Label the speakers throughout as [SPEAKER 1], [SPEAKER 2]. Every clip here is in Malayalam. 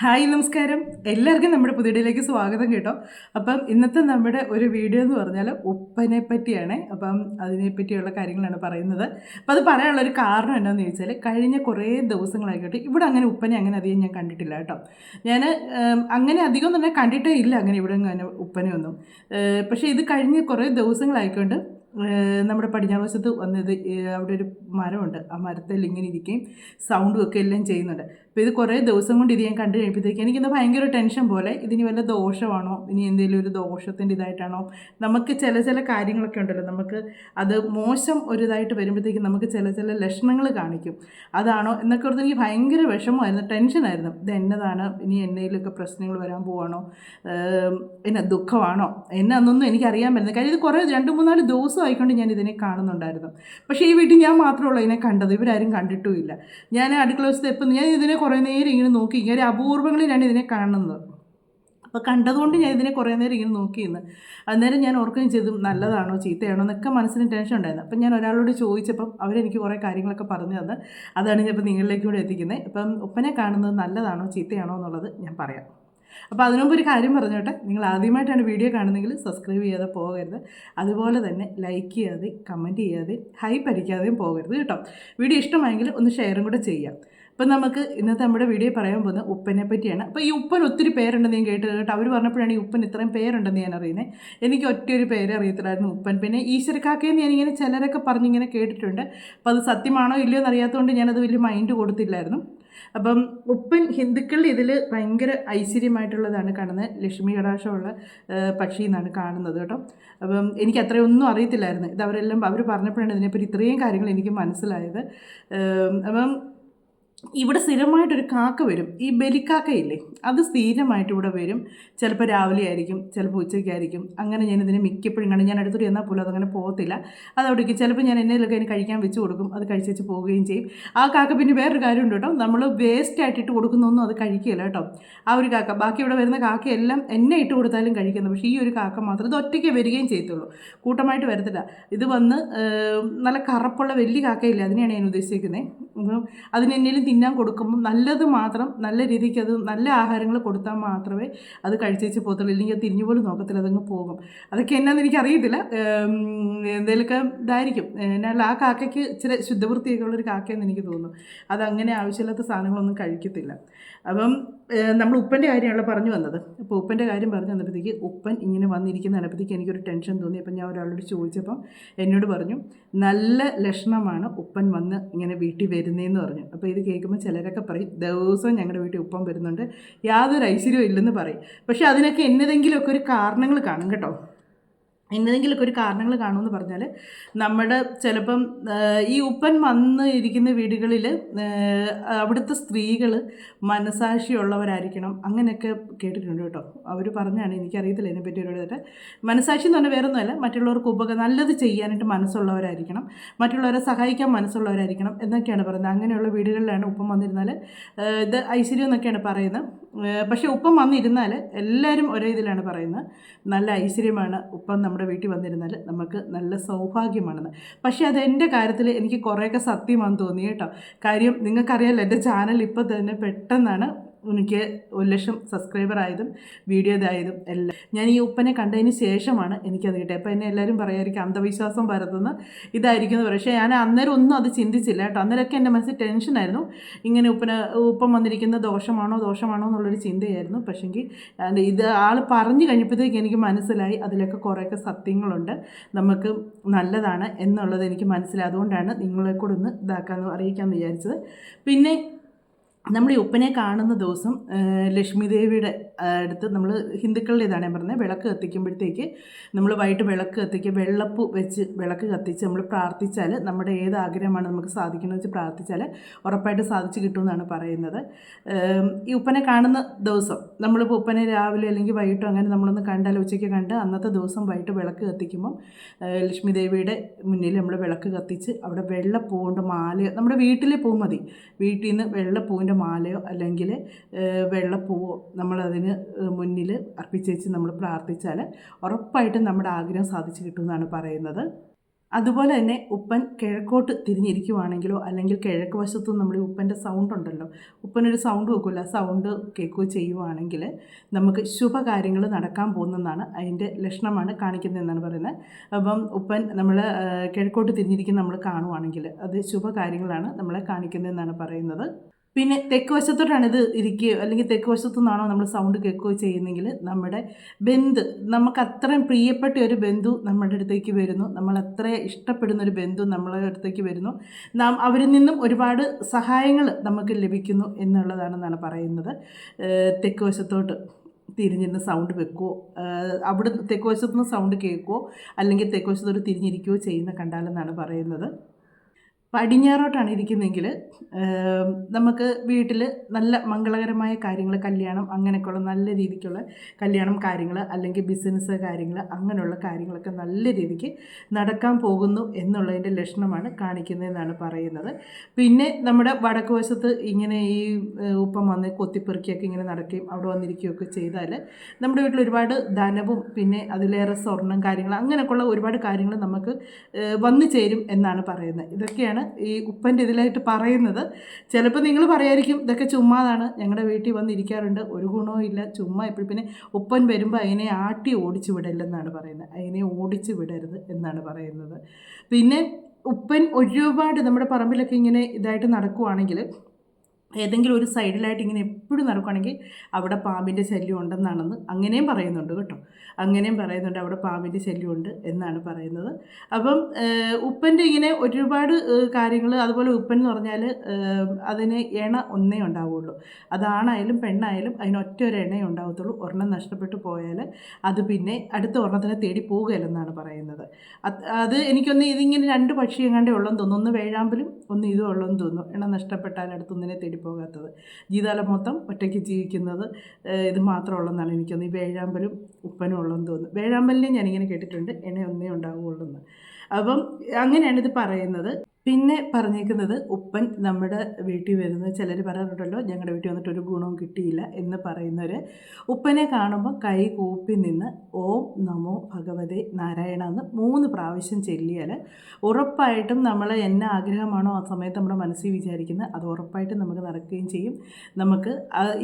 [SPEAKER 1] ഹായ് നമസ്കാരം. എല്ലാവർക്കും നമ്മുടെ പുതിയടിയിലേക്ക് സ്വാഗതം കേട്ടോ. അപ്പം ഇന്നത്തെ നമ്മുടെ ഒരു വീഡിയോ എന്ന് പറഞ്ഞാൽ ഉപ്പനെ പറ്റിയാണ്. അപ്പം അതിനെ പറ്റിയുള്ള കാര്യങ്ങളാണ് പറയുന്നത്. അപ്പം അത് പറയാനുള്ള ഒരു കാരണം എന്താണെന്ന് ചോദിച്ചാൽ കഴിഞ്ഞ കുറേ ദിവസങ്ങളായിക്കോട്ടെ ഇവിടെ അങ്ങനെ ഉപ്പനെ അങ്ങനെ അധികം ഞാൻ കണ്ടിട്ടില്ല കേട്ടോ. ഞാൻ അങ്ങനെ അധികം തന്നെ കണ്ടിട്ടേ ഇല്ല അങ്ങനെ ഇവിടെ അങ്ങനെ ഉപ്പനെ ഒന്നും. പക്ഷേ ഇത് കഴിഞ്ഞ കുറേ ദിവസങ്ങളായിക്കൊണ്ട് നമ്മുടെ പടിഞ്ഞാറ് വശത്ത് വന്നത് അവിടെ ഒരു മരമുണ്ട്. ആ മരത്തിൽ ഇങ്ങനെ ഇരിക്കുകയും സൗണ്ടും ഒക്കെ എല്ലാം ചെയ്യുന്നുണ്ട്. അപ്പോൾ ഇത് കുറേ ദിവസം കൊണ്ട് ഇത് ഞാൻ കണ്ടു കഴിയുമ്പോഴത്തേക്ക് എനിക്കിന്ന് ഭയങ്കര ടെൻഷൻ പോലെ ഇതിന് വല്ല ദോഷമാണോ? ഇനി എന്തെങ്കിലും ഒരു ദോഷത്തിന്റെ ഇതായിട്ടാണോ? നമുക്ക് ചില ചില കാര്യങ്ങളൊക്കെ ഉണ്ടല്ലോ. നമുക്ക് അത് മോശം ഒരു ഇതായിട്ട് വരുമ്പോഴത്തേക്കും നമുക്ക് ചില ചില ലക്ഷണങ്ങൾ കാണിക്കും. അതാണോ? എന്നൊക്കെ ഓർത്ത് എനിക്ക് ഭയങ്കര വിഷമമായിരുന്നു. ടെൻഷനായിരുന്നു. ഇത് എന്നതാണ്? ഇനി എന്തെങ്കിലുമൊക്കെ പ്രശ്നങ്ങൾ വരാൻ പോവാണോ? എന്നെ ദുഃഖമാണോ? എന്നാന്നൊന്നും എനിക്കറിയാൻ പറ്റുന്നത് കാര്യം ഇത് കുറേ രണ്ട് മൂന്നാൽ ദിവസം ആയിക്കൊണ്ട് ഞാൻ ഇതിനെ കാണുന്നുണ്ടായിരുന്നു. പക്ഷേ ഈ വീട്ടിൽ ഞാൻ മാത്രമേ ഉള്ളൂ ഇതിനെ കണ്ടത്. ഇവരാരും കണ്ടിട്ടുമില്ല. ഞാൻ അടുക്കള ദിവസത്തെ എപ്പം ഞാൻ ഇതിനെ കുറേ നേരം ഇങ്ങനെ നോക്കി. ഇങ്ങനെ അപൂർവങ്ങളിലാണ് ഇതിനെ കാണുന്നത്. അപ്പോൾ കണ്ടതുകൊണ്ട് ഞാൻ ഇതിനെ കുറേ നേരം ഇങ്ങനെ നോക്കിയിരുന്നു അന്നേരം ഞാൻ ഓർക്കുകയും ചെയ്തു നല്ലതാണോ ചീത്തയാണോ എന്നൊക്കെ മനസ്സിന് ടെൻഷൻ ഉണ്ടായിരുന്നു. അപ്പം ഞാൻ ഒരാളോട് ചോദിച്ചപ്പം അവരെനിക്ക് കുറേ കാര്യങ്ങളൊക്കെ പറഞ്ഞു തന്ന്. അതാണ് ഞാൻ ഇപ്പോൾ നിങ്ങളിലേക്ക് കൂടെ എത്തിക്കുന്നത് അപ്പം ഒപ്പനെ കാണുന്നത് നല്ലതാണോ ചീത്തയാണോ എന്നുള്ളത് ഞാൻ പറയാം. അപ്പോൾ അതിനുമുമ്പ് ഒരു കാര്യം പറഞ്ഞോട്ടെ. നിങ്ങൾ ആദ്യമായിട്ടാണ് വീഡിയോ കാണുന്നെങ്കിൽ സബ്സ്ക്രൈബ് ചെയ്യാതെ പോകരുത്. അതുപോലെ തന്നെ ലൈക്ക് ചെയ്യാതെ കമന്റ് ചെയ്യാതെ ഹൈപ്പ് അടിക്കാതെയും പോകരുത് കേട്ടോ. വീഡിയോ ഇഷ്ടമായെങ്കിൽ ഒന്ന് ഷെയറും കൂടെ ചെയ്യാം. അപ്പം നമുക്ക് ഇന്നത്തെ നമ്മുടെ വീഡിയോ പറയാൻ പോകുന്നത് ഉപ്പനെ പറ്റിയാണ്. അപ്പോൾ ഈ ഉപ്പൻ ഒത്തിരി പേരുണ്ടെന്ന് ഞാൻ കേട്ടത് കേട്ടോ. അവർ പറഞ്ഞപ്പോഴാണ് ഈ ഉപ്പൻ ഇത്രയും പേരുണ്ടെന്ന് ഞാൻ അറിയുന്നത്. എനിക്ക് ഒറ്റയൊരു പേര് അറിയത്തില്ലായിരുന്നു ഉപ്പൻ. പിന്നെ ഈശ്വരക്കാക്കയെന്ന് ഞാനിങ്ങനെ ചിലരൊക്കെ പറഞ്ഞിങ്ങനെ കേട്ടിട്ടുണ്ട്. അപ്പോൾ അത് സത്യമാണോ ഇല്ലയോ എന്ന് അറിയാത്തതുകൊണ്ട് ഞാനത് വലിയ മൈൻഡ് കൊടുത്തില്ലായിരുന്നു. അപ്പം ഉപ്പൻ ഹിന്ദുക്കളിൽ ഇതിൽ ഭയങ്കര ഐശ്വര്യമായിട്ടുള്ളതാണ് കാണുന്നത്. ലക്ഷ്മി കടാക്ഷമുള്ള പക്ഷി എന്നാണ് കാണുന്നത് കേട്ടോ. അപ്പം എനിക്ക് അത്രയൊന്നും അറിയത്തില്ലായിരുന്നു. ഇത് അവരെല്ലാം അവർ പറഞ്ഞപ്പോഴാണ് ഇതിനെപ്പറ്റി ഇത്രയും കാര്യങ്ങൾ എനിക്ക് മനസ്സിലായത്. അപ്പം ഇവിടെ സ്ഥിരമായിട്ടൊരു കാക്ക വരും. ഈ ബലിക്കാക്കയില്ലേ അത് സ്ഥിരമായിട്ട് ഇവിടെ വരും. ചിലപ്പോൾ രാവിലെ ആയിരിക്കും ചിലപ്പോൾ ഉച്ചയ്ക്കായിരിക്കും. അങ്ങനെ ഞാൻ ഇതിനെ മിക്കപ്പോഴും കണ്ട് ഞാൻ അടുത്തൊരു എന്നാൽ പോലും അതങ്ങനെ പോകത്തില്ല. അത് അവിടേക്ക് ചിലപ്പോൾ ഞാൻ എന്നതിലൊക്കെ അതിന് കഴിക്കാൻ വെച്ച് കൊടുക്കും. അത് കഴിച്ച് വെച്ച് പോവുകയും ചെയ്യും. ആ കാക്ക പിന്നെ വേറൊരു കാര്യമുണ്ട് കേട്ടോ. നമ്മൾ വേസ്റ്റ് ആയിട്ട് ഇട്ട് കൊടുക്കുന്നൊന്നും അത് കഴിക്കില്ല കേട്ടോ. ആ ഒരു കാക്ക ബാക്കി ഇവിടെ വരുന്ന കാക്കയെല്ലാം എന്നെ ഇട്ട് കൊടുത്താലും കഴിക്കുന്നത് പക്ഷേ ഈ ഒരു കാക്ക മാത്രം ഇത് ഒറ്റയ്ക്ക് വരികയും ചെയ്യത്തുള്ളൂ. കൂട്ടമായിട്ട് വരത്തില്ല. ഇത് വന്ന് നല്ല കറപ്പുള്ള വലിയ കാക്കയില്ല അതിനെയാണ് ഞാൻ ഉദ്ദേശിക്കുന്നത് അപ്പം അതിന് എന്തെങ്കിലും തിന്നാൻ കൊടുക്കുമ്പോൾ നല്ലത് മാത്രം നല്ല രീതിക്ക് അത് നല്ല ആഹാരങ്ങൾ കൊടുത്താൽ മാത്രമേ അത് കഴിച്ചേച്ച് പോകത്തുള്ളൂ. ഇല്ലെങ്കിൽ തിരിഞ്ഞു പോലും നോക്കത്തില്ല അതങ്ങ് പോകും. അതൊക്കെ എന്നാന്ന് എനിക്കറിയത്തില്ല എന്തെങ്കിലുമൊക്കെ ഇതായിരിക്കും. എന്നാൽ ആ കാക്കയ്ക്ക് ഇച്ചിരി ശുദ്ധവൃത്തിയൊക്കെ ഉള്ളൊരു കാക്കയെന്ന് എനിക്ക് തോന്നുന്നു. അതങ്ങനെ ആവശ്യമില്ലാത്ത സാധനങ്ങളൊന്നും കഴിക്കത്തില്ല. അപ്പം നമ്മൾ ഉപ്പന്റെ കാര്യമാണല്ലോ പറഞ്ഞു വന്നത്. അപ്പോൾ ഉപ്പന്റെ കാര്യം പറഞ്ഞു വന്നപ്പോഴത്തേക്ക് ഉപ്പൻ ഇങ്ങനെ വന്നിരിക്കുന്ന കണ്ടപ്പോഴത്തേക്ക് എനിക്കൊരു ടെൻഷൻ തോന്നി. അപ്പം ഞാൻ ഒരാളോട് ചോദിച്ചപ്പം എന്നോട് പറഞ്ഞു നല്ല ലക്ഷണമാണ് ഉപ്പൻ വന്ന് ഇങ്ങനെ വീട്ടിൽ വരുന്നതെന്ന് പറഞ്ഞു. അപ്പോൾ ഇത് കേൾക്കുമ്പോൾ ചിലരൊക്കെ പറയും ദിവസവും ഞങ്ങളുടെ വീട്ടിൽ ഉപ്പൻ വരുന്നുണ്ട്. യാതൊരു ഐശ്വര്യവും ഇല്ലെന്ന് പറയും. പക്ഷേ അതിനൊക്കെ എന്നതെങ്കിലുമൊക്കെ ഒരു കാരണങ്ങൾ കാണും കേട്ടോ. എന്നതെങ്കിലുമൊക്കെ ഒരു കാരണങ്ങൾ കാണുമെന്ന് പറഞ്ഞാൽ നമ്മുടെ ചിലപ്പം ഈ ഉപ്പൻ വന്ന് ഇരിക്കുന്ന വീടുകളിൽ അവിടുത്തെ സ്ത്രീകൾ മനസാക്ഷിയുള്ളവരായിരിക്കണം. അങ്ങനെയൊക്കെ കേട്ടിട്ടുണ്ട് കേട്ടോ. അവർ പറഞ്ഞാണ് എനിക്കറിയത്തില്ല ഇതിനെപ്പറ്റി ഒരുപാട് മനസാക്ഷി എന്ന് പറഞ്ഞാൽ വേറെ ഒന്നുമല്ല മറ്റുള്ളവർക്ക് ഉപക നല്ലത് ചെയ്യാനായിട്ട് മനസ്സുള്ളവരായിരിക്കണം. മറ്റുള്ളവരെ സഹായിക്കാൻ മനസ്സുള്ളവരായിരിക്കണം എന്നൊക്കെയാണ് പറയുന്നത്. അങ്ങനെയുള്ള വീടുകളിലാണ് ഉപ്പം വന്നിരുന്നാൽ ഇത് ഐശ്വര്യം എന്നൊക്കെയാണ് പറയുന്നത്. പക്ഷേ ഉപ്പം വന്നിരുന്നാൽ എല്ലാവരും ഒരേ ഇതിലാണ് പറയുന്നത്. നല്ല ഐശ്വര്യമാണ് ഉപ്പം നമ്മുടെ വീട്ടിൽ വന്നിരുന്നാൽ നമുക്ക് നല്ല സൗഭാഗ്യമാണെന്ന്. പക്ഷേ അത് എന്റെ കാര്യത്തിൽ എനിക്ക് കുറേയൊക്കെ സത്യമാണെന്ന് തോന്നി കേട്ടോ. കാര്യം നിങ്ങൾക്കറിയാമല്ലോ എന്റെ ചാനൽ ഇപ്പോൾ തന്നെ പെട്ടെന്നാണ് എനിക്ക് ഒരു ലക്ഷം സബ്സ്ക്രൈബർ ആയതും വീഡിയോ ഇതായതും എല്ലാം. ഞാൻ ഈ ഉപ്പനെ കണ്ടതിന് ശേഷമാണ് എനിക്കത് കിട്ടിയത്. അപ്പോൾ എന്നെ എല്ലാവരും പറയായിരിക്കും അന്ധവിശ്വാസം പരത്തുന്ന ഇതായിരിക്കും എന്ന് പക്ഷേ ഞാൻ അന്നേരം ഒന്നും അത് ചിന്തിച്ചില്ല കേട്ടോ. അന്നേരമൊക്കെ എന്റെ മനസ്സിൽ ടെൻഷനായിരുന്നു ഇങ്ങനെ ഉപ്പന് ഉപ്പം വന്നിരിക്കുന്ന ദോഷമാണോ ദോഷമാണോ എന്നുള്ളൊരു ചിന്തയായിരുന്നു. പക്ഷേങ്കിൽ ഇത് ആൾ പറഞ്ഞു കഴിഞ്ഞപ്പോഴത്തേക്ക് എനിക്ക് മനസ്സിലായി. അതിലൊക്കെ കുറേയൊക്കെ സത്യങ്ങളുണ്ട്. നമുക്ക് നല്ലതാണ് എന്നുള്ളത് എനിക്ക് മനസ്സിലായി. അതുകൊണ്ടാണ് നിങ്ങളെ കൂടെ ഒന്ന് ഇതാക്കാമെന്ന് അറിയിക്കാമെന്ന് വിചാരിച്ചത്. പിന്നെ നമ്മൾ ഈ ഉപ്പനെ കാണുന്ന ദിവസം ലക്ഷ്മി ദേവിയുടെ അടുത്ത് നമ്മൾ ഹിന്ദുക്കളുടെ ഇതാണ് ഞാൻ പറഞ്ഞത് വിളക്ക് കത്തിക്കുമ്പോഴത്തേക്ക് നമ്മൾ വൈകിട്ട് വിളക്ക് കത്തിക്കുക വെള്ളപ്പ് വെച്ച് വിളക്ക് കത്തിച്ച് നമ്മൾ പ്രാർത്ഥിച്ചാൽ നമ്മുടെ ഏത് ആഗ്രഹമാണ് നമുക്ക് സാധിക്കണമെന്ന് വെച്ച് പ്രാർത്ഥിച്ചാൽ ഉറപ്പായിട്ട് സാധിച്ചു കിട്ടുമെന്നാണ് പറയുന്നത്. ഈ ഉപ്പനെ കാണുന്ന ദിവസം നമ്മളിപ്പോൾ ഉപ്പനെ രാവിലെ അല്ലെങ്കിൽ വൈകിട്ടോ അങ്ങനെ നമ്മളൊന്ന് കണ്ടാൽ ഉച്ചയ്ക്ക് കണ്ട് അന്നത്തെ ദിവസം വൈകിട്ട് വിളക്ക് കത്തിക്കുമ്പം ലക്ഷ്മി ദേവിയുടെ മുന്നിൽ നമ്മൾ വിളക്ക് കത്തിച്ച് അവിടെ വെള്ളപ്പൂ കൊണ്ട് മാലയോ നമ്മുടെ വീട്ടിലെ പൂ മതി. വീട്ടിൽ നിന്ന് വെള്ളപ്പൂവിന്റെ മാലയോ അല്ലെങ്കിൽ വെള്ളപ്പൂവോ നമ്മളതിന് മുന്നിൽ അർപ്പിച്ചേച്ച് നമ്മൾ പ്രാർത്ഥിച്ചാൽ ഉറപ്പായിട്ടും നമ്മുടെ ആഗ്രഹം സാധിച്ചു കിട്ടുമെന്നാണ് പറയുന്നത്. അതുപോലെ തന്നെ ഉപ്പൻ കിഴക്കോട്ട് തിരിഞ്ഞിരിക്കുവാണെങ്കിലോ അല്ലെങ്കിൽ കിഴക്ക് വശത്തു നമ്മൾ ഉപ്പന്റെ സൗണ്ട് ഉണ്ടല്ലോ ഉപ്പനൊരു സൗണ്ട് വെക്കില്ല സൗണ്ട് കേൾക്കുകയോ ചെയ്യുവാണെങ്കിൽ നമുക്ക് ശുഭകാര്യങ്ങൾ നടക്കാൻ പോകുന്നതാണ്. അതിന്റെ ലക്ഷണമാണ് കാണിക്കുന്നതെന്നാണ് പറയുന്നത്. അപ്പം ഉപ്പൻ നമ്മൾ കിഴക്കോട്ട് തിരിഞ്ഞിരിക്കുന്ന നമ്മൾ കാണുവാണെങ്കിൽ അത് ശുഭകാര്യങ്ങളാണ് നമ്മളെ കാണിക്കുന്നതെന്നാണ് പറയുന്നത്. പിന്നെ തെക്ക് വശത്തോട്ടാണ് ഇത് ഇരിക്കുകയോ അല്ലെങ്കിൽ തെക്ക് വശത്തു നിന്നാണോ നമ്മൾ സൗണ്ട് കേൾക്കുകയോ ചെയ്യുന്നെങ്കിൽ നമ്മുടെ ബന്ധു നമുക്ക് അത്രയും പ്രിയപ്പെട്ട ഒരു ബന്ധു നമ്മുടെ അടുത്തേക്ക് വരുന്നു. നമ്മൾ അത്ര ഇഷ്ടപ്പെടുന്ന ഒരു ബന്ധു നമ്മളെ അടുത്തേക്ക് വരുന്നു. നാം അവരിൽ നിന്നും ഒരുപാട് സഹായങ്ങൾ നമുക്ക് ലഭിക്കുന്നു എന്നുള്ളതാണെന്നാണ് പറയുന്നത്. തെക്ക് വശത്തോട്ട് തിരിഞ്ഞിരുന്ന് സൗണ്ട് വെക്കുമോ അവിടെ തെക്ക് വശത്തുനിന്ന് സൗണ്ട് കേൾക്കുമോ അല്ലെങ്കിൽ തെക്ക് വശത്തോട്ട് തിരിഞ്ഞിരിക്കുകയോ ചെയ്യുന്ന കണ്ടാലെന്നാണ് പറയുന്നത്. പടിഞ്ഞാറോട്ടാണ് ഇരിക്കുന്നതെങ്കിൽ നമുക്ക് വീട്ടിൽ നല്ല മംഗളകരമായ കാര്യങ്ങൾ കല്യാണം അങ്ങനെയൊക്കെയുള്ള നല്ല രീതിക്കുള്ള കല്യാണം കാര്യങ്ങൾ അല്ലെങ്കിൽ ബിസിനസ് കാര്യങ്ങൾ അങ്ങനെയുള്ള കാര്യങ്ങളൊക്കെ നല്ല രീതിക്ക് നടക്കാൻ പോകുന്നു എന്നുള്ളതിന്റെ ലക്ഷണമാണ് കാണിക്കുന്നതെന്നാണ് പറയുന്നത്. പിന്നെ നമ്മുടെ വടക്ക് വശത്ത് ഇങ്ങനെ ഈ ഉപ്പം വന്ന് കൊത്തിപ്പെറുക്കിയൊക്കെ ഇങ്ങനെ നടക്കുകയും അവിടെ വന്നിരിക്കുകയൊക്കെ ചെയ്താൽ നമ്മുടെ വീട്ടിൽ ഒരുപാട് ധനവും പിന്നെ അതിലേറെ സ്വർണം കാര്യങ്ങൾ അങ്ങനെയൊക്കെയുള്ള ഒരുപാട് കാര്യങ്ങൾ നമുക്ക് വന്നു ചേരും എന്നാണ് പറയുന്നത്. ഇതൊക്കെയാണ് ഈ ഉപ്പന്റെ ഇതിലായിട്ട് പറയുന്നത്. ചിലപ്പോൾ നിങ്ങൾ പറയായിരിക്കും ഇതൊക്കെ ചുമ്മാതാണ് ഞങ്ങളുടെ വീട്ടിൽ വന്നിരിക്കാറുണ്ട് ഒരു ഗുണവും ഇല്ല ചുമ്മാ എപ്പോഴും പിന്നെ ഉപ്പൻ വരുമ്പോൾ അതിനെ ആട്ടി ഓടിച്ചു വിടല്ലെന്നാണ് പറയുന്നത്. അതിനെ ഓടിച്ചു വിടരുത് എന്നാണ് പറയുന്നത്. പിന്നെ ഉപ്പൻ ഒരുപാട് നമ്മുടെ പറമ്പിലൊക്കെ ഇങ്ങനെ ഇതായിട്ട് നടക്കുവാണെങ്കിൽ ഏതെങ്കിലും ഒരു സൈഡിലായിട്ട് ഇങ്ങനെ എപ്പോഴും നടക്കുകയാണെങ്കിൽ അവിടെ പാമ്പിന്റെ ശല്യം ഉണ്ടെന്നാണെന്ന് അങ്ങനെയും പറയുന്നുണ്ട് കേട്ടോ. അങ്ങനെയും പറയുന്നുണ്ട് അവിടെ പാമ്പിന്റെ ശല്യം ഉണ്ട് എന്നാണ് പറയുന്നത്. അപ്പം ഉപ്പന്റെ ഇങ്ങനെ ഒരുപാട് കാര്യങ്ങൾ അതുപോലെ ഉപ്പൻ എന്ന് പറഞ്ഞാൽ അതിന് എണ ഒന്നേ ഉണ്ടാവുള്ളൂ. അതാണായാലും പെണ്ണായാലും അതിന് ഒറ്റ ഒരു എണ്ണേ ഉണ്ടാവത്തുള്ളൂ. ഒരെണ്ണം നഷ്ടപ്പെട്ടു പോയാൽ അത് പിന്നെ അടുത്ത ഒരെണ്ണത്തിനെ തേടി പോവുകയല്ലെന്നാണ് പറയുന്നത്. അത് എനിക്കൊന്ന് ഇതിങ്ങനെ രണ്ട് പക്ഷി എങ്ങാണ്ടേ ഉള്ളെന്ന് തോന്നുന്നു. ഒന്ന് വേഴാമ്പലും ഒന്ന് ഇതും ഉള്ളെന്ന് തോന്നുന്നു. എണ്ണം നഷ്ടപ്പെട്ടാൽ അടുത്തൊന്നിനെ തേടി പോകാത്തത്. ജീവിതകാലം മൊത്തം ഒറ്റയ്ക്ക് ജീവിക്കുന്നത് ഇത് മാത്രമുള്ളതെന്നാണ് എനിക്കൊന്ന് ഈ വേഴാമ്പലും ഉപ്പനും ഉള്ളതെന്ന് തോന്നുന്നു. വേഴാമ്പലിനെ ഞാനിങ്ങനെ കേട്ടിട്ടുണ്ട്. എണ്ണ ഒന്നേ ഉണ്ടാവുകയുള്ളൂ എന്ന് അപ്പം അങ്ങനെയാണ് ഇത് പറയുന്നത്. പിന്നെ പറഞ്ഞേക്കുന്നത് ഉപ്പൻ നമ്മുടെ വീട്ടിൽ വരുന്നത് ചിലർ പറയാറുണ്ടല്ലോ ഞങ്ങളുടെ വീട്ടിൽ വന്നിട്ട് ഒരു ഗുണവും കിട്ടിയില്ല എന്ന് പറയുന്നവർ ഉപ്പനെ കാണുമ്പോൾ കൈ കൂപ്പി നിന്ന് ഓം നമോ ഭഗവതേ നാരായണ എന്ന് മൂന്ന് പ്രാവശ്യം ചൊല്ലിയാൽ ഉറപ്പായിട്ടും നമ്മൾ എന്ന ആഗ്രഹമാണോ ആ സമയത്ത് നമ്മുടെ മനസ്സിൽ വിചാരിക്കുന്നത് അത് ഉറപ്പായിട്ടും നമുക്ക് നടക്കുകയും ചെയ്യും. നമുക്ക്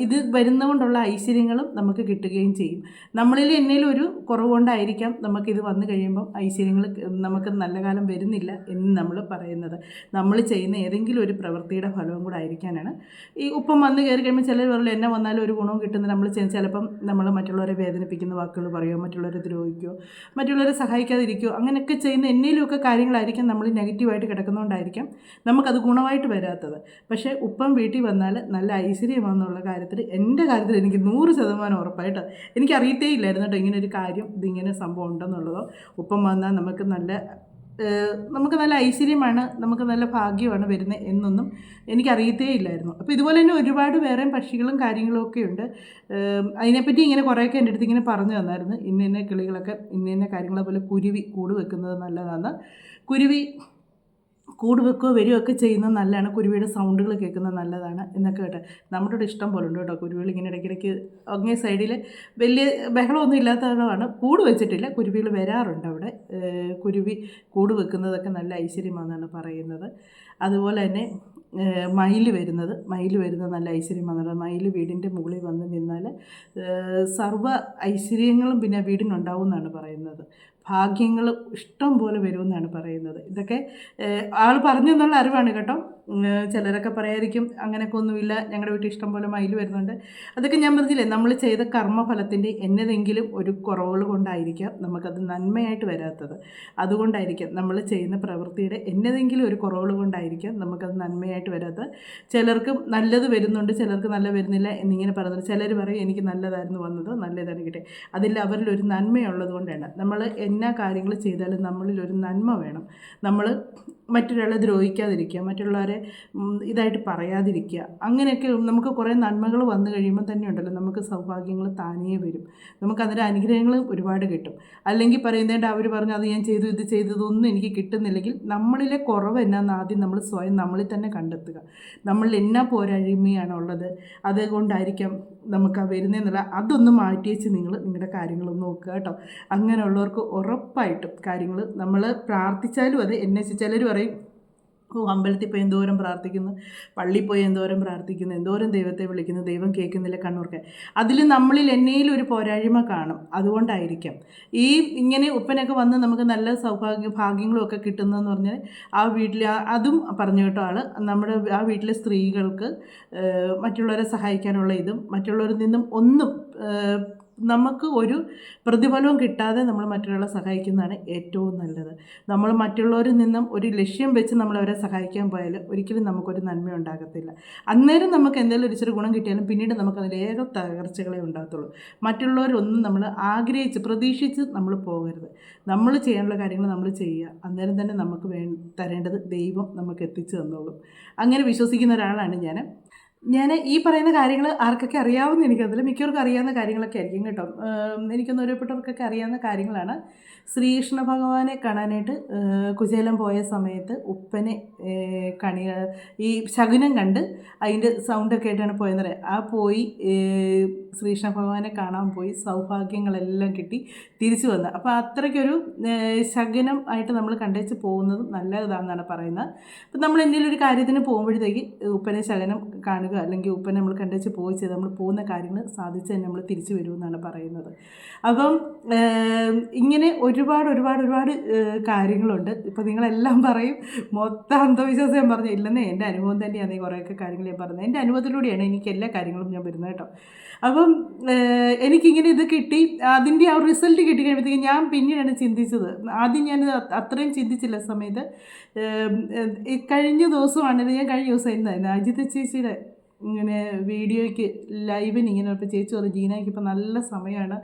[SPEAKER 1] ഇത് വരുന്നതുകൊണ്ടുള്ള ഐശ്വര്യങ്ങളും നമുക്ക് കിട്ടുകയും ചെയ്യും. നമ്മളിൽ എന്നേലും ഒരു കുറവുകൊണ്ടായിരിക്കാം നമുക്കിത് വന്നു കഴിയുമ്പം ഐശ്വര്യങ്ങൾ നമുക്ക് നല്ല കാലം വരുന്നില്ല എന്ന് നമ്മൾ പറയുന്നത്. നമ്മൾ ചെയ്യുന്ന ഏതെങ്കിലും ഒരു പ്രവൃത്തിയുടെ ഫലവും കൂടെ ആയിരിക്കാനാണ്. ഈ ഉപ്പം വന്ന് കയറി കഴിയുമ്പോൾ ചിലർ പറയുള്ളൂ എന്നെ വന്നാലും ഒരു ഗുണവും കിട്ടുന്ന നമ്മൾ ചെയ്യുന്ന ചിലപ്പം നമ്മൾ മറ്റുള്ളവരെ വേദനിപ്പിക്കുന്ന വാക്കുകൾ പറയുമോ മറ്റുള്ളവരെ ദ്രോഹിക്കുകയോ മറ്റുള്ളവരെ സഹായിക്കാതിരിക്കുകയോ അങ്ങനെയൊക്കെ ചെയ്യുന്ന എന്നേലുമൊക്കെ കാര്യങ്ങളായിരിക്കും നമ്മൾ നെഗറ്റീവായിട്ട് കിടക്കുന്നതുകൊണ്ടായിരിക്കാം നമുക്കത് ഗുണമായിട്ട് വരാത്തത്. പക്ഷേ ഉപ്പം വീട്ടിൽ വന്നാൽ നല്ല ഐശ്വര്യമാണെന്നുള്ള കാര്യത്തിൽ എന്റെ കാര്യത്തിൽ എനിക്ക് നൂറ് ശതമാനം ഉറപ്പായിട്ട് എനിക്കറിയത്തേ ഇല്ലായിരുന്നു കേട്ടോ ഇങ്ങനെ ഒരു കാര്യം ഇതിങ്ങനെ സംഭവം ഉണ്ടെന്നുള്ളതോ. ഉപ്പം വന്നാൽ നമുക്ക് നല്ല നമുക്ക് നല്ല ഐശ്വര്യമാണ് നമുക്ക് നല്ല ഭാഗ്യമാണ് വരുന്നത് എന്നൊന്നും എനിക്കറിയത്തേ ഇല്ലായിരുന്നു. അപ്പോൾ ഇതുപോലെ തന്നെ ഒരുപാട് വേറെയും പക്ഷികളും കാര്യങ്ങളും ഒക്കെ ഉണ്ട്. അതിനെപ്പറ്റി ഇങ്ങനെ കുറേയൊക്കെ എന്റെ അടുത്ത് ഇങ്ങനെ പറഞ്ഞു തന്നായിരുന്നു. ഇന്ന കിളികളൊക്കെ ഇന്ന ഇന്ന കാര്യങ്ങളെ പോലെ കുരുവി കൂട് വെക്കുന്നത് നല്ലതാണ് കുരുവി കൂട് വെക്കുകയോ വരികയോ ഒക്കെ ചെയ്യുന്നത് നല്ലതാണ്. കുരുവിയുടെ സൗണ്ടുകൾ കേൾക്കുന്നത് നല്ലതാണ് എന്നൊക്കെ കേട്ടെ. നമ്മുടെ ഇവിടെ ഇഷ്ടം പോലെ ഉണ്ട് കേട്ടോ. കുരുവികൾ ഇങ്ങനെ ഇടയ്ക്കിടയ്ക്ക് അങ്ങേ സൈഡിൽ വലിയ ബഹളമൊന്നും ഇല്ലാത്തതാണ്. കൂട് വെച്ചിട്ടില്ല. കുരുവികൾ വരാറുണ്ട് അവിടെ. കുരുവി കൂട് വെക്കുന്നതൊക്കെ നല്ല ഐശ്വര്യമാണെന്നാണ് പറയുന്നത്. അതുപോലെ തന്നെ മയിൽ വരുന്നത്. മയിൽ വരുന്നത് നല്ല ഐശ്വര്യമാണെന്നാണ്. മയിൽ വീടിന്റെ മുകളിൽ വന്ന് നിന്നാൽ സർവ ഐശ്വര്യങ്ങളും പിന്നെ വീടിനുണ്ടാവും എന്നാണ് പറയുന്നത്. ഭാഗ്യങ്ങൾ ഇഷ്ടം പോലെ വരുമെന്നാണ് പറയുന്നത്. ഇതൊക്കെ ആൾ പറഞ്ഞു എന്നുള്ള അറിവാണ് കേട്ടോ. ചിലരൊക്കെ പറയായിരിക്കും അങ്ങനെയൊക്കെ ഒന്നുമില്ല. ഞങ്ങളുടെ വീട്ടിൽ ഇഷ്ടം പോലെ മയിൽ വരുന്നുണ്ട്. അതൊക്കെ ഞാൻ പറഞ്ഞില്ലേ നമ്മൾ ചെയ്ത കർമ്മഫലത്തിന്റെ എന്നതെങ്കിലും ഒരു കുറവുകൾ കൊണ്ടായിരിക്കാം നമുക്കത് നന്മയായിട്ട് വരാത്തത്. അതുകൊണ്ടായിരിക്കാം നമ്മൾ ചെയ്യുന്ന പ്രവൃത്തിയുടെ എന്നതെങ്കിലും ഒരു കുറവുകൾ കൊണ്ടായിരിക്കാം നമുക്കത് നന്മയായിട്ട് വരാത്തത്. ചിലർക്ക് നല്ലത് വരുന്നുണ്ട് ചിലർക്ക് നല്ല വരുന്നില്ല എന്നിങ്ങനെ പറയുന്നത് ചിലർ പറയും എനിക്ക് നല്ലതായിരുന്നു വന്നത് നല്ലതാണ് കിട്ടിയത് അതിൽ അവരിൽ ഒരു നന്മയുള്ളത് കൊണ്ടാണ്. നമ്മൾ എന്നാ കാര്യങ്ങൾ ചെയ്താലും നമ്മളിൽ ഒരു നന്മ വേണം. നമ്മൾ മറ്റൊരാളെ ദ്രോഹിക്കാതിരിക്കുക മറ്റുള്ളവരെ ഇതായിട്ട് പറയാതിരിക്കുക. അങ്ങനെയൊക്കെ നമുക്ക് കുറേ നന്മകൾ വന്നു കഴിയുമ്പോൾ തന്നെ ഉണ്ടല്ലോ നമുക്ക് സൗഭാഗ്യങ്ങൾ താനേ വരും. നമുക്ക് അതിന്റെ അനുഗ്രഹങ്ങൾ ഒരുപാട് കിട്ടും. അല്ലെങ്കിൽ പറയുന്നതിന്റെ അവർ പറഞ്ഞു അത് ഞാൻ ചെയ്തു ഇത് ചെയ്തതൊന്നും എനിക്ക് കിട്ടുന്നില്ലെങ്കിൽ നമ്മളിലെ കുറവ് എന്നാന്ന് ആദ്യം നമ്മൾ സ്വയം നമ്മളിൽ തന്നെ കണ്ടെത്തുക. നമ്മളിൽ എന്നാ പോരായ്മയാണ് ഉള്ളത്? അതുകൊണ്ടായിരിക്കാം നമുക്ക് ആ വരുന്നതെന്നുള്ള അതൊന്ന് മാറ്റി വെച്ച് നിങ്ങൾ നിങ്ങളുടെ കാര്യങ്ങളൊന്ന് നോക്കുക കേട്ടോ. അങ്ങനെയുള്ളവർക്ക് ഉറപ്പായിട്ടും കാര്യങ്ങൾ നമ്മൾ പ്രാർത്ഥിച്ചാലും അത് എന്നെ ചിലർ പറയും ഓ അമ്പലത്തിൽ പോയി എന്തോരം പ്രാർത്ഥിക്കുന്നു. പള്ളിയിൽ പോയി എന്തോരം പ്രാർത്ഥിക്കുന്നു. എന്തോരം ദൈവത്തെ വിളിക്കുന്നു. ദൈവം കേൾക്കുന്നില്ല കണ്ണൂർക്ക്. അതിൽ നമ്മളിൽ എന്നേലും ഒരു പോരായ്മ കാണും. അതുകൊണ്ടായിരിക്കാം. ഈ ഇങ്ങനെ ഉപ്പനൊക്കെ വന്ന് നമുക്ക് നല്ല സൗഭാഗ്യ ഭാഗ്യങ്ങളും ഒക്കെ കിട്ടുന്നതെന്ന് പറഞ്ഞാൽ ആ വീട്ടിൽ അതും പറഞ്ഞു കേട്ടോ ആൾ നമ്മുടെ ആ വീട്ടിലെ സ്ത്രീകൾക്ക് മറ്റുള്ളവരെ സഹായിക്കാനുള്ള ഇതും മറ്റുള്ളവരിൽ നിന്നും ഒന്നും നമുക്ക് ഒരു പ്രതിഫലവും കിട്ടാതെ നമ്മൾ മറ്റുള്ളവരെ സഹായിക്കുന്നതാണ് ഏറ്റവും നല്ലത്. നമ്മൾ മറ്റുള്ളവരിൽ നിന്നും ഒരു ലക്ഷ്യം വെച്ച് നമ്മൾ അവരെ സഹായിക്കാൻ പോയാൽ ഒരിക്കലും നമുക്കൊരു നന്മ ഉണ്ടാകത്തില്ല. അന്നേരം നമുക്ക് എന്തെങ്കിലും ഒരു ചെറിയ ഗുണം കിട്ടിയാലും പിന്നീട് നമുക്ക് അതിലേറെ തകർച്ചകളെ ഉണ്ടാകത്തുള്ളൂ. മറ്റുള്ളവരൊന്നും നമ്മൾ ആഗ്രഹിച്ച് പ്രതീക്ഷിച്ച് നമ്മൾ പോകരുത്. നമ്മൾ ചെയ്യാനുള്ള കാര്യങ്ങൾ നമ്മൾ ചെയ്യുക. അന്നേരം തന്നെ നമുക്ക് വേ തരേണ്ടത് ദൈവം നമുക്ക് എത്തിച്ചു തന്നോളും. അങ്ങനെ വിശ്വസിക്കുന്ന ഒരാളാണ് ഞാൻ. ഞാൻ ഈ പറയുന്ന കാര്യങ്ങൾ ആർക്കൊക്കെ അറിയാവുന്ന എനിക്കതിൽ മിക്കവർക്കും അറിയാവുന്ന കാര്യങ്ങളൊക്കെ ആയിരിക്കും കേട്ടോ. എനിക്കൊന്ന് ഒരുപ്പെട്ടവർക്കൊക്കെ അറിയാവുന്ന കാര്യങ്ങളാണ്. ശ്രീകൃഷ്ണ ഭഗവാനെ കാണാനായിട്ട് കുചേലം പോയ സമയത്ത് ഉപ്പനെ കണി ഈ ശകുനം കണ്ട് അതിന്റെ സൗണ്ടൊക്കെ ആയിട്ടാണ് പോയെന്ന് പറയാം ആ പോയി ശ്രീകൃഷ്ണ ഭഗവാനെ കാണാൻ പോയി സൗഭാഗ്യങ്ങളെല്ലാം കിട്ടി തിരിച്ചു വന്ന്. അപ്പോൾ അത്രയ്ക്കൊരു ശകുനം ആയിട്ട് നമ്മൾ കണ്ടേച്ച് പോകുന്നത് നല്ലതാണെന്നാണ് പറയുന്നത്. അപ്പം നമ്മൾ എന്തെങ്കിലും ഒരു കാര്യത്തിന് പോകുമ്പോഴത്തേക്ക് ഉപ്പനെ ശകനം കാണുക അല്ലെങ്കിൽ ഉപ്പനെ നമ്മൾ കണ്ടേച്ച് പോയി ചെയ്ത് നമ്മൾ പോകുന്ന കാര്യങ്ങൾ സാധിച്ച് തന്നെ നമ്മൾ തിരിച്ചു വരുമെന്നാണ് പറയുന്നത്. അപ്പം ഇങ്ങനെ ഒരുപാട് ഒരുപാട് ഒരുപാട് കാര്യങ്ങളുണ്ട്. ഇപ്പം നിങ്ങളെല്ലാം പറയും മൊത്തം അന്ധവിശ്വാസം ഞാൻ പറഞ്ഞു. ഇല്ലെന്നേ എന്റെ അനുഭവം തന്നെയാണ് കുറേയൊക്കെ കാര്യങ്ങൾ ഞാൻ പറഞ്ഞത്. എന്റെ അനുഭവത്തിലൂടെയാണ് എനിക്ക് എല്ലാ കാര്യങ്ങളും ഞാൻ വരുന്നത് കേട്ടോ. അപ്പം എനിക്കിങ്ങനെ ഇത് കിട്ടി. അതിന്റെ ആ റിസൾട്ട് കിട്ടി കഴിയുമ്പോഴത്തേക്കും ഞാൻ പിന്നീടാണ് ചിന്തിച്ചത്. ആദ്യം ഞാൻ അത്രയും ചിന്തിച്ചില്ല സമയത്ത്. കഴിഞ്ഞ ദിവസമാണെങ്കിൽ ഞാൻ കഴിഞ്ഞ ദിവസം എന്തായിരുന്നു അജിത ചേച്ചിയുടെ ഇങ്ങനെ വീഡിയോയ്ക്ക് ലൈവിന് ഇങ്ങനെ ഇപ്പോൾ ചേച്ചി പറഞ്ഞു ജീനയ്ക്ക് ഇപ്പം നല്ല സമയമാണ്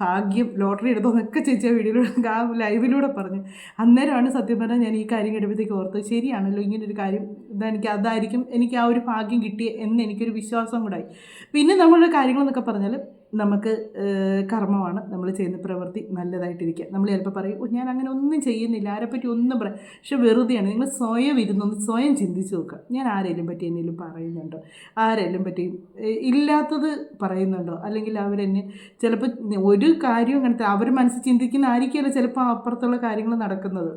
[SPEAKER 1] ഭാഗ്യം ലോട്ടറി എടുത്തോന്നൊക്കെ ചേച്ചി ആ വീഡിയോയിലൂടെ ആ ലൈവിലൂടെ പറഞ്ഞു. അന്നേരമാണ് സത്യം പറഞ്ഞാൽ ഞാൻ ഈ കാര്യം കേട്ടപ്പോഴത്തേക്ക് ഓർത്തത്. ശരിയാണല്ലോ ഇങ്ങനെ ഒരു കാര്യം ഇതെനിക്ക് അതായിരിക്കും എനിക്ക് ആ ഒരു ഭാഗ്യം കിട്ടിയ എന്ന് എനിക്കൊരു വിശ്വാസം കൂടായി. പിന്നെ നമ്മളുടെ കാര്യങ്ങളെന്നൊക്കെ പറഞ്ഞാൽ നമുക്ക് കർമ്മമാണ്. നമ്മൾ ചെയ്യുന്ന പ്രവൃത്തി നല്ലതായിട്ടിരിക്കുക നമ്മൾ ചിലപ്പോൾ പറയും "ഓ, ഞാൻ അങ്ങനെ ഒന്നും ചെയ്യുന്നില്ല. ആരെപ്പറ്റി ഒന്നും പറയാം പക്ഷെ വെറുതെയാണ്. നിങ്ങൾ സ്വയം ഇരുന്നൊന്ന് സ്വയം ചിന്തിച്ച് നോക്കുക ഞാൻ ആരെങ്കിലും പറ്റി എന്നെങ്കിലും പറയുന്നുണ്ടോ? ആരെങ്കിലും പറ്റി ഇല്ലാത്തത് പറയുന്നുണ്ടോ? അല്ലെങ്കിൽ അവരെന്നെ ചിലപ്പോൾ ഒരു കാര്യം അങ്ങനത്തെ അവർ മനസ്സിൽ ചിന്തിക്കുന്ന ആയിരിക്കുമല്ലോ ചിലപ്പോൾ അപ്പുറത്തുള്ള കാര്യങ്ങൾ നടക്കുന്നത്.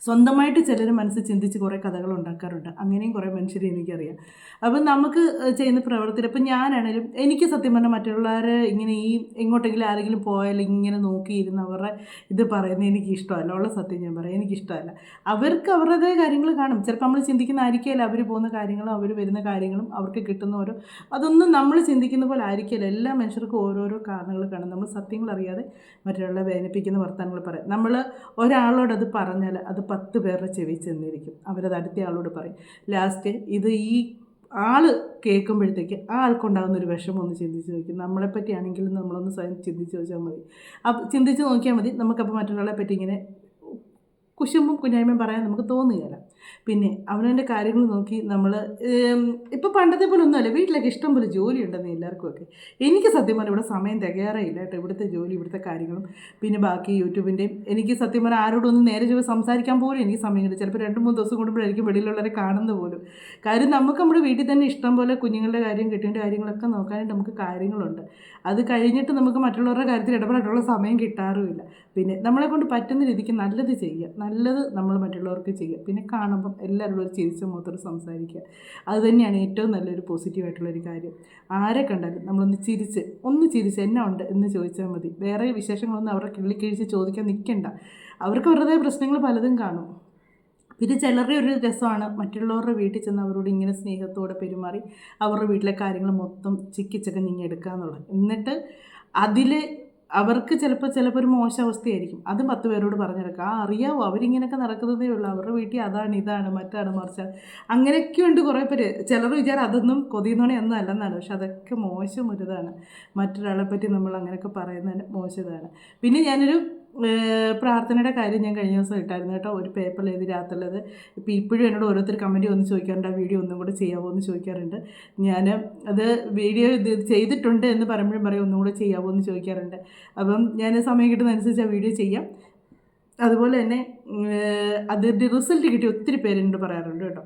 [SPEAKER 1] സ്വന്തമായിട്ട് ചിലർ മനസ്സ് ചിന്തിച്ച് കുറേ കഥകൾ ഉണ്ടാക്കാറുണ്ട്. അങ്ങനെയും കുറേ മനുഷ്യരെ എനിക്കറിയാം. അപ്പം നമുക്ക് ചെയ്യുന്ന പ്രവർത്തനം ഇപ്പം ഞാനാണേലും എനിക്ക് സത്യം പറഞ്ഞാൽ മറ്റുള്ളവരെ ഇങ്ങനെ ഈ എങ്ങോട്ടെങ്കിലും ആരെങ്കിലും പോയാൽ ഇങ്ങനെ നോക്കിയിരുന്ന് അവരുടെ ഇത് പറയുന്നത് എനിക്ക് ഇഷ്ടമല്ല ഉള്ള സത്യം ഞാൻ പറയാം. എനിക്കിഷ്ടമല്ല. അവർക്ക് അവരുടേതായ കാര്യങ്ങൾ കാണും. ചിലപ്പോൾ നമ്മൾ ചിന്തിക്കുന്ന ആയിരിക്കില്ല അവർ പോകുന്ന കാര്യങ്ങളും അവർ വരുന്ന കാര്യങ്ങളും അവർക്ക് കിട്ടുന്ന ഓരോ അതൊന്നും നമ്മൾ ചിന്തിക്കുന്ന പോലെ ആയിരിക്കില്ല. എല്ലാ മനുഷ്യർക്കും ഓരോരോ കാരണങ്ങൾ കാണും. നമ്മൾ സത്യങ്ങൾ അറിയാതെ മറ്റുള്ളവരെ വേദനിപ്പിക്കുന്ന വർത്തമാനങ്ങൾ പറയാം. നമ്മൾ ഒരാളോട് അത് പറഞ്ഞാൽ അത് പത്ത് പേരുടെ ചെവി ചെന്നിരിക്കും. അവരത് അടുത്ത ആളോട് പറയും. ലാസ്റ്റ് ഇത് ഈ ആൾ കേൾക്കുമ്പോഴത്തേക്ക് ആ ആൾക്കുണ്ടാകുന്ന ഒരു വിഷമം ഒന്ന് ചിന്തിച്ച് നോക്കി. നമ്മളെ പറ്റിയാണെങ്കിലും നമ്മളൊന്ന് സ്വയം ചിന്തിച്ച് വെച്ചാൽ മതി. അപ്പം ചിന്തിച്ച് നോക്കിയാൽ മതി. നമുക്കപ്പോൾ മറ്റൊരാളെ പറ്റി ഇങ്ങനെ കുശുമ്പും കുഞ്ഞായ്മയും പറയാൻ നമുക്ക് തോന്നുകയില്ല. പിന്നെ അവനവന്റെ കാര്യങ്ങൾ നോക്കി നമ്മൾ ഇപ്പോൾ പണ്ടത്തെ പോലെ ഒന്നുമല്ല വീട്ടിലൊക്കെ ഇഷ്ടം പോലെ ജോലി ഉണ്ടെന്ന് എല്ലാവർക്കും ഒക്കെ എനിക്ക് സത്യം പറഞ്ഞാൽ ഇവിടെ സമയം തികയാറേയില്ല കേട്ടോ ഇവിടുത്തെ ജോലി ഇവിടുത്തെ കാര്യങ്ങളും. പിന്നെ ബാക്കി യൂട്യൂബിന്റെയും എനിക്ക് സത്യം പറഞ്ഞാൽ ആരോടൊന്നും നേരെ ചോദിച്ച് സംസാരിക്കാൻ പോലും എനിക്ക് സമയം കിട്ടും ചിലപ്പോൾ രണ്ട് മൂന്ന് ദിവസം കൂടുമ്പോഴായിരിക്കും വെളിയിലുള്ളവരെ കാണുന്നത് പോലും. കാര്യം നമുക്ക് നമ്മുടെ വീട്ടിൽ തന്നെ ഇഷ്ടം പോലെ കുഞ്ഞുങ്ങളുടെ കാര്യം കെട്ടിന്റെ കാര്യങ്ങളൊക്കെ നോക്കാനായിട്ട് നമുക്ക് കാര്യങ്ങളുണ്ട്. അത് കഴിഞ്ഞിട്ട് നമുക്ക് മറ്റുള്ളവരുടെ കാര്യത്തിൽ ഇടപെടാനുള്ള സമയം കിട്ടാറുമില്ല. പിന്നെ നമ്മളെ കൊണ്ട് പറ്റുന്ന രീതിക്ക് നല്ലത് ചെയ്യുക. നല്ലത് നമ്മൾ മറ്റുള്ളവർക്ക് ചെയ്യുക. പിന്നെ കാണുമ്പം എല്ലാവരോടും ഒരു ചിരിച്ച മുഖത്തോട് സംസാരിക്കുക. അത് തന്നെയാണ് ഏറ്റവും നല്ലൊരു പോസിറ്റീവായിട്ടുള്ളൊരു കാര്യം. ആരെ കണ്ടാലും നമ്മളൊന്ന് ചിരിച്ച് ഒന്ന് ചിരിച്ച് എന്നാ ഉണ്ട്? എന്ന് ചോദിച്ചാൽ മതി. വേറെ വിശേഷങ്ങളൊന്നും അവരുടെ കിള്ളിക്കിഴിച്ച് ചോദിക്കാൻ നിൽക്കണ്ട അവർക്ക് അവരുടേതായ പ്രശ്നങ്ങൾ പലതും കാണും. പിന്നെ ചിലരുടെ ഒരു രസമാണ് മറ്റുള്ളവരുടെ വീട്ടിൽ ചെന്ന് അവരോട് ഇങ്ങനെ സ്നേഹത്തോടെ പെരുമാറി അവരുടെ വീട്ടിലെ കാര്യങ്ങൾ മൊത്തം ചിക്കിച്ചൊക്കെ നീങ്ങി എടുക്കുക എന്നുള്ളത് എന്നിട്ട് അതിൽ അവർക്ക് ചിലപ്പോൾ ചിലപ്പോൾ ഒരു മോശം അവസ്ഥയായിരിക്കും അതും പത്ത് പേരോട് പറഞ്ഞെടുക്കുക ആ അറിയാവോ? അവരിങ്ങനെയൊക്കെ നടക്കുന്നതേ ഉള്ളൂ. അവരുടെ വീട്ടിൽ അതാണ് ഇതാണ് മറ്റാണ് മറിച്ചാണ് അങ്ങനെയൊക്കെ ഉണ്ട് കുറേ പേര്. ചിലർ വിചാരം അതൊന്നും കൊതിയുന്നോണെ ഒന്നും അല്ലെന്നാണ്. പക്ഷെ അതൊക്കെ മോശം ഒരിതാണ് മറ്റൊരാളെ പറ്റി നമ്മൾ അങ്ങനെയൊക്കെ പറയുന്നതിന് മോശം ഇതാണ്. പിന്നെ ഞാനൊരു പ്രാർത്ഥനയുടെ കാര്യം ഞാൻ കഴിഞ്ഞ ദിവസം ഇട്ടായിരുന്നു കേട്ടോ. ഒരു പേപ്പറിൽ എഴുതി രാത്രിയുള്ളത് ഇപ്പോൾ ഇപ്പോഴും എന്നോട് ഓരോരുത്തർ കമന്റ് വന്ന് ചോദിക്കാറുണ്ട് ആ വീഡിയോ ഒന്നും കൂടെ ചെയ്യാമോ എന്ന് ചോദിക്കാറുണ്ട്. ഞാൻ അത് വീഡിയോ ഇത് ചെയ്തിട്ടുണ്ട് എന്ന് പറയുമ്പോഴും പറയും ഒന്നും കൂടെ ചെയ്യാമോ എന്ന് ചോദിക്കാറുണ്ട്. അപ്പം ഞാൻ സമയം കിട്ടുന്നതനുസരിച്ച് ആ വീഡിയോ ചെയ്യാം. അതുപോലെ തന്നെ അതിന്റെ റിസൾട്ട് കിട്ടി ഒത്തിരി പേരെന്നോട് പറയാറുണ്ട് കേട്ടോ.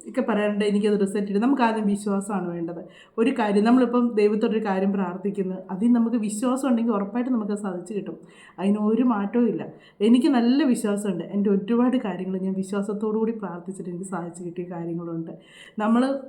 [SPEAKER 1] ചിലരൊക്കെ പറയാറുണ്ട് എനിക്കത് റിസൾട്ട് കിട്ടി നമുക്ക് ആദ്യം വിശ്വാസമാണ് വേണ്ടത്. ഒരു കാര്യം നമ്മളിപ്പം ദൈവത്തോടൊരു കാര്യം പ്രാർത്ഥിക്കുന്നത് അതിൽ നമുക്ക് വിശ്വാസം ഉണ്ടെങ്കിൽ ഉറപ്പായിട്ട് നമുക്ക് സാധിച്ചു കിട്ടും. അതിന് ഒരു മാറ്റവും ഇല്ല. എനിക്ക് നല്ല വിശ്വാസമുണ്ട്. എന്റെ ഒരുപാട് കാര്യങ്ങൾ ഞാൻ വിശ്വാസത്തോടു കൂടി പ്രാർത്ഥിച്ചിട്ട് എനിക്ക് സാധിച്ചു കിട്ടിയ കാര്യങ്ങളുണ്ട്. നമ്മൾ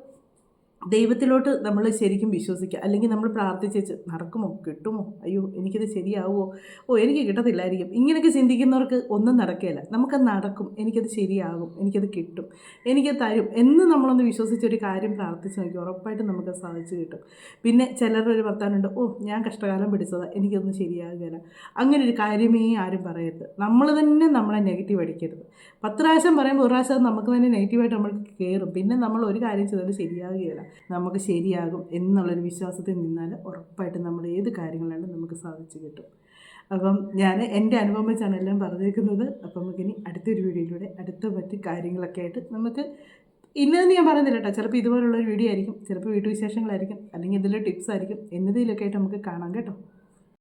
[SPEAKER 1] ദൈവത്തിലോട്ട് നമ്മൾ ശരിക്കും വിശ്വസിക്കുക. അല്ലെങ്കിൽ നമ്മൾ പ്രാർത്ഥിച്ചേച്ച് നടക്കുമോ? കിട്ടുമോ? അയ്യോ എനിക്കിത് ശരിയാവുമോ? ഓ എനിക്ക് കിട്ടത്തില്ലായിരിക്കും. ഇങ്ങനെയൊക്കെ ചിന്തിക്കുന്നവർക്ക് ഒന്നും നടക്കില്ല നമുക്കത് നടക്കും. എനിക്കത് ശരിയാകും. എനിക്കത് കിട്ടും. എനിക്കത് തരും എന്ന് നമ്മളൊന്ന് വിശ്വസിച്ചൊരു കാര്യം പ്രാർത്ഥിച്ച് നോക്കി ഉറപ്പായിട്ടും നമുക്ക് സാധിച്ചു കിട്ടും. പിന്നെ ചിലരുടെ ഒരു വർത്താനുണ്ട് ഓ ഞാൻ കഷ്ടകാലം പിടിച്ചതാണ് എനിക്കൊന്നും ശരിയാകുകയില്ല. അങ്ങനെ ഒരു കാര്യമേ ആരും പറയരുത്. നമ്മൾ തന്നെ നമ്മളെ നെഗറ്റീവ് അടിക്കരുത്. പത്ത് പ്രാവശ്യം പറയുമ്പോൾ ഒരു പ്രാവശ്യം നമുക്ക് തന്നെ നെഗറ്റീവായിട്ട് നമ്മൾ കയറും. പിന്നെ നമ്മൾ ഒരു കാര്യം ചെയ്തത് ശരിയാകുകയില്ല. നമുക്ക് ശരിയാകും എന്നുള്ളൊരു വിശ്വാസത്തിൽ നിന്നാൽ ഉറപ്പായിട്ടും നമ്മൾ ഏത് കാര്യങ്ങളാണ് നമുക്ക് സാധിച്ചു കിട്ടും. അപ്പം ഞാൻ എന്റെ അനുഭവം വെച്ചാണ് എല്ലാം പറഞ്ഞേക്കുന്നത്. അപ്പം നമുക്കിനി അടുത്തൊരു വീഡിയോയിലൂടെ അടുത്ത മറ്റ് കാര്യങ്ങളൊക്കെ ആയിട്ട് നമുക്ക് ഇന്നതെന്ന് ഞാൻ പറയുന്നില്ല കേട്ടോ. ചിലപ്പോൾ ഇതുപോലുള്ളൊരു വീഡിയോ ആയിരിക്കും ചിലപ്പോൾ വീട്ടുവിശേഷങ്ങളായിരിക്കും അല്ലെങ്കിൽ ഇതിലെ ടിപ്സ് ആയിരിക്കും എന്നതിലൊക്കെ ആയിട്ട് നമുക്ക് കാണാം കേട്ടോ.